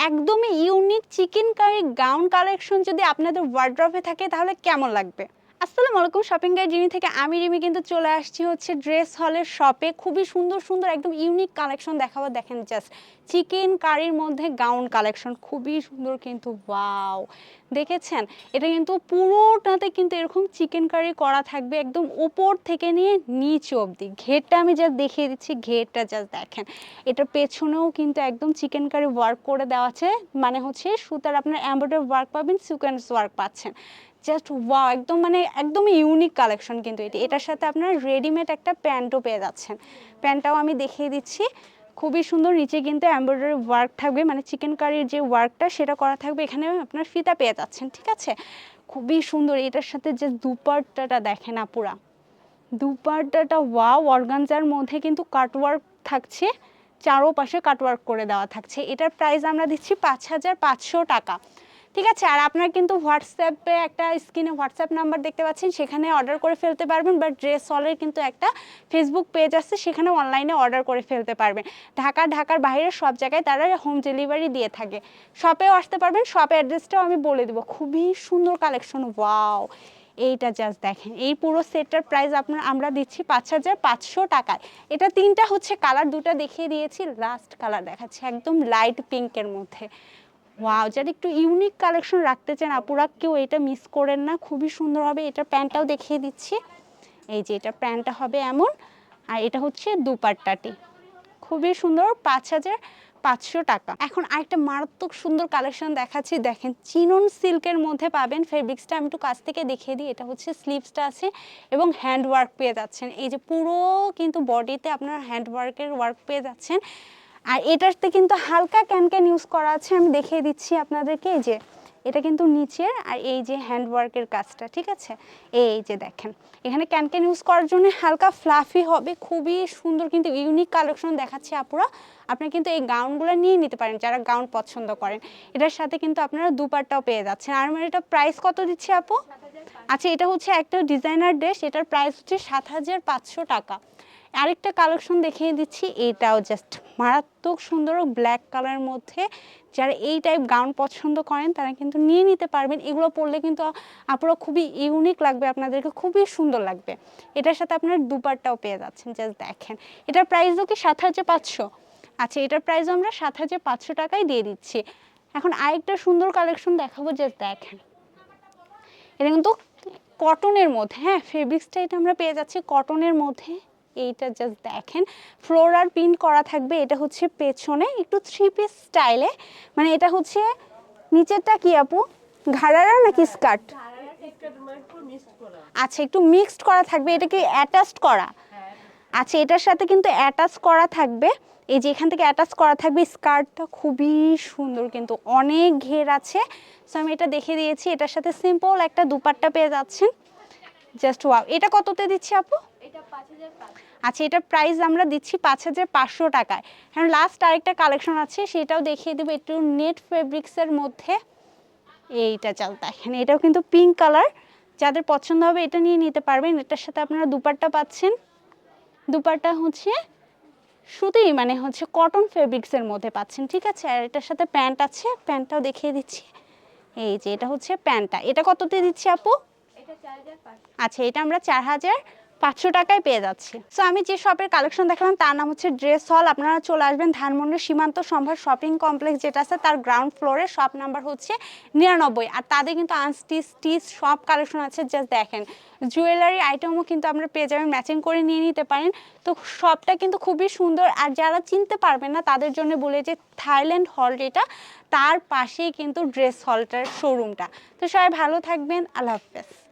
একদমই unique chikankari gown collection যদি আপনাদের ওয়ার্ড্রফে থাকে তাহলে কেমন লাগবে? আসসালামু আলাইকুম শপিং গাইড জিনি থেকে। আমি রিমি কিন্তু চলে আসছি হচ্ছে ড্রেস হলের শপে খুবই সুন্দর সুন্দর, একদম ইউনিক কালেকশন দেখাবো। দেখেন জাস্ট চিকেন কারির মধ্যে গাউন কালেকশন খুবই সুন্দর কিন্তু ওয়াও দেখেছেন? এটা কিন্তু পুরোটাতে কিন্তু এরকম চিকেন কারি করা থাকবে একদম উপর থেকে নিয়ে নিচ অবধি। ঘেরটা আমি জাস্ট দেখিয়ে দিচ্ছি, ঘেরটা জাস্ট দেখেন। এটার পেছনেও কিন্তু একদম চিকেন কারি ওয়ার্ক করে দেওয়া আছে। মানে হচ্ছে সুতার আপনার এমব্রয়ডারি ওয়ার্ক পাবেন সিকোয়েন্স ওয়ার্ক পাচ্ছেন। জাস্ট ওয়াও একদম মানে একদম ইউনিক কালেকশন কিন্তু এটি। এটার সাথে আপনার রেডিমেড একটা প্যান্টও পেয়ে যাচ্ছেন। প্যান্টটাও আমি দেখিয়ে দিচ্ছি। খুবই সুন্দর, নিচে কিন্তু এমব্রয়ডারি ওয়ার্ক থাকবে মানে চিকেন কারির যে ওয়ার্কটা সেটা করা থাকবে। এখানে আপনার ফিতা পেয়ে যাচ্ছেন, ঠিক আছে? খুবই সুন্দর, এটার সাথে যে দুপাট্টাটা দেখেন আপুরা। দুপাট্টাটা ওয়াও অর্গানজার মধ্যে কিন্তু কাটওয়ার্ক থাকছে চারো পাশে কাটওয়ার্ক করে দেওয়া থাকছে। এটার প্রাইস আমরা দিচ্ছি পাঁচ হাজার পাঁচশো টাকা। ঠিক আছে, আর আপনার কিন্তু হোয়াটসঅ্যাপে একটা স্ক্রিনে হোয়াটসঅ্যাপ নাম্বার দেখতে পাচ্ছেন, সেখানে অর্ডার করে ফেলতে পারবেন বা ড্রেস হলের কিন্তু একটা ফেসবুক পেজ আছে সেখানে অনলাইনে অর্ডার করে ফেলতে পারবেন। ঢাকা, ঢাকার বাইরে সব জায়গায় তারা হোম ডেলিভারি দিয়ে থাকে। শপেও আসতে পারবেন শপ অ্যাড্রেসটাও আমি বলে দেবো, খুবই সুন্দর কালেকশন ওয়াও এইটা জাস্ট দেখেন, এই পুরো সেটটার প্রাইস আপনার, আমরা দিচ্ছি পাঁচ হাজার পাঁচশো টাকায়। এটা তিনটা হচ্ছে কালার দুটো দেখিয়ে দিয়েছি লাস্ট কালার দেখাচ্ছি, একদম লাইট পিঙ্কের মধ্যে। ওয়াও যারা একটু ইউনিক কালেকশন রাখতে চান, আপুরা, কেউ এটা মিস করেন না, খুবই সুন্দর হবে। এটার প্যান্টটাও দেখিয়ে দিচ্ছি। এই যে, এটা প্যান্টটা হবে এমন। আর এটা হচ্ছে দুপাট্টাটি। খুবই সুন্দর, পাঁচ হাজার পাঁচশো টাকা। এখন আরেকটা মারাত্মক সুন্দর কালেকশন দেখাচ্ছি। দেখেন, চিনন সিল্কের মধ্যে পাবেন ফেব্রিক্সটা আমি একটু কাছ থেকে দেখিয়ে দিই। এটা হচ্ছে স্লিভসটা আছে এবং হ্যান্ড ওয়ার্ক পেয়ে যাচ্ছেন। এই যে, পুরো কিন্তু বডিতে আপনার হ্যান্ড ওয়ার্কের ওয়ার্ক পেয়ে যাচ্ছেন। আর এটাতে কিন্তু হালকা ক্যান ক্যান ইউজ করা আছে, আমি দেখিয়ে দিচ্ছি আপনাদেরকে, এই যে এটা কিন্তু নিচের আর এই যে হ্যান্ডওয়ার্কের কাজটা, ঠিক আছে? এই যে দেখেন, এখানে ক্যান ক্যান ইউজ করার জন্য হালকা ফ্লাফি হবে, খুবই সুন্দর কিন্তু ইউনিক কালেকশন দেখাচ্ছে আপুরা। আপনারা কিন্তু এই গাউনগুলো নিয়ে নিতে পারেন, যারা গাউন পছন্দ করেন। এটার সাথে কিন্তু আপনারা দুপারটাও পেয়ে যাচ্ছেন। আর আমার এটা প্রাইস কত দিচ্ছে আপু? আচ্ছা এটা হচ্ছে একটা ডিজাইনার ড্রেস এটার প্রাইস হচ্ছে সাত হাজার পাঁচশো টাকা। আরেকটা কালেকশন দেখিয়ে দিচ্ছি, এটাও জাস্ট মারাত্মক সুন্দর ব্ল্যাক কালারের মধ্যে। যারা এই টাইপ গাউন পছন্দ করেন, তারা কিন্তু নিয়ে নিতে পারবেন। এগুলো পরলে কিন্তু আপনারা খুবই ইউনিক লাগবে, আপনাদেরকে খুবই সুন্দর লাগবে। এটার সাথে আপনার দুপারটাও পেয়ে যাচ্ছেন জাস্ট দেখেন। এটার প্রাইসও কি সাত হাজার পাঁচশো? আচ্ছা এটার প্রাইসও আমরা সাত হাজার পাঁচশো টাকায় দিয়ে দিচ্ছি। এখন আরেকটা সুন্দর কালেকশন দেখাবো জাস্ট দেখেন। এটা কিন্তু কটনের মধ্যে হ্যাঁ ফেব্রিক্সটা এটা আমরা পেয়ে যাচ্ছি কটনের মধ্যে। এইটা জাস্ট দেখেন। ফ্লোরার প্রিন্ট করা থাকবে, এটা হচ্ছে পেছনে, একটু থ্রি পিস স্টাইলে মানে এটা হচ্ছে নিচেরটা কি আপু? ঘাড়ারা নাকি স্কার্ট আচ্ছা একটু মিক্সড করা থাকবে এটা কি অ্যাটাচড করা। আচ্ছা এটার সাথে কিন্তু অ্যাটাচ করা থাকবে। এই যে এখান থেকে অ্যাটাচ করা থাকবে স্কার্টটা খুবই সুন্দর কিন্তু, অনেক ঘের আছে। সো আমি এটা দেখে দিয়েছি, এটার সাথে সিম্পল একটা দুপাট্টা পেয়ে যাচ্ছেন। জাস্ট ওয়াও এটা কততে দিচ্ছি আপু? আচ্ছা এটার প্রাইস আমরা দিচ্ছি পাঁচ হাজার পাঁচশো টাকায়। এখন লাস্ট আরেকটা কালেকশন আছে সেটাও দেখিয়ে দেবো একটু নেট ফেব্রিক্সের মধ্যে। এইটা চাল দেখেন এটাও কিন্তু পিঙ্ক কালার যাদের পছন্দ হবে এটা নিয়ে নিতে পারবেন। এটার সাথে আপনারা দুপাট্টা পাচ্ছেন। দুপাট্টা হচ্ছে সুতিই মানে হচ্ছে কটন ফেব্রিক্সের মধ্যে পাচ্ছেন ঠিক আছে? আর এটার সাথে প্যান্ট আছে প্যান্টটাও দেখিয়ে দিচ্ছি। এই যে এটা হচ্ছে প্যান্টটা এটা কততে দিচ্ছি আপু? আচ্ছা এটা আমরা চার হাজার পাঁচশো টাকায় পেয়ে যাচ্ছি। সো আমি যে শপের কালেকশন দেখালাম, তার নাম হচ্ছে ড্রেস হল আপনারা চলে আসবেন ধানমন্ডির সীমান্ত সম্ভার শপিং কমপ্লেক্স যেটা আছে, তার গ্রাউন্ড ফ্লোরে শপ নাম্বার হচ্ছে নিরানব্বই। আর তাদের কিন্তু আনস্টিচ স্টিচ সব কালেকশন আছে জাস্ট দেখেন। জুয়েলারি আইটেমও কিন্তু আমরা পেয়ে যাবেন ম্যাচিং করে নিয়ে নিতে পারেন। তো শপটা কিন্তু খুবই সুন্দর। আর যারা চিনতে পারবেন না, তাদের জন্য বলে যে থাইল্যান্ড হল যেটা, তার পাশেই কিন্তু ড্রেস হলটার শোরুমটা তো সবাই ভালো থাকবেন। আল্লাহ হাফেজ।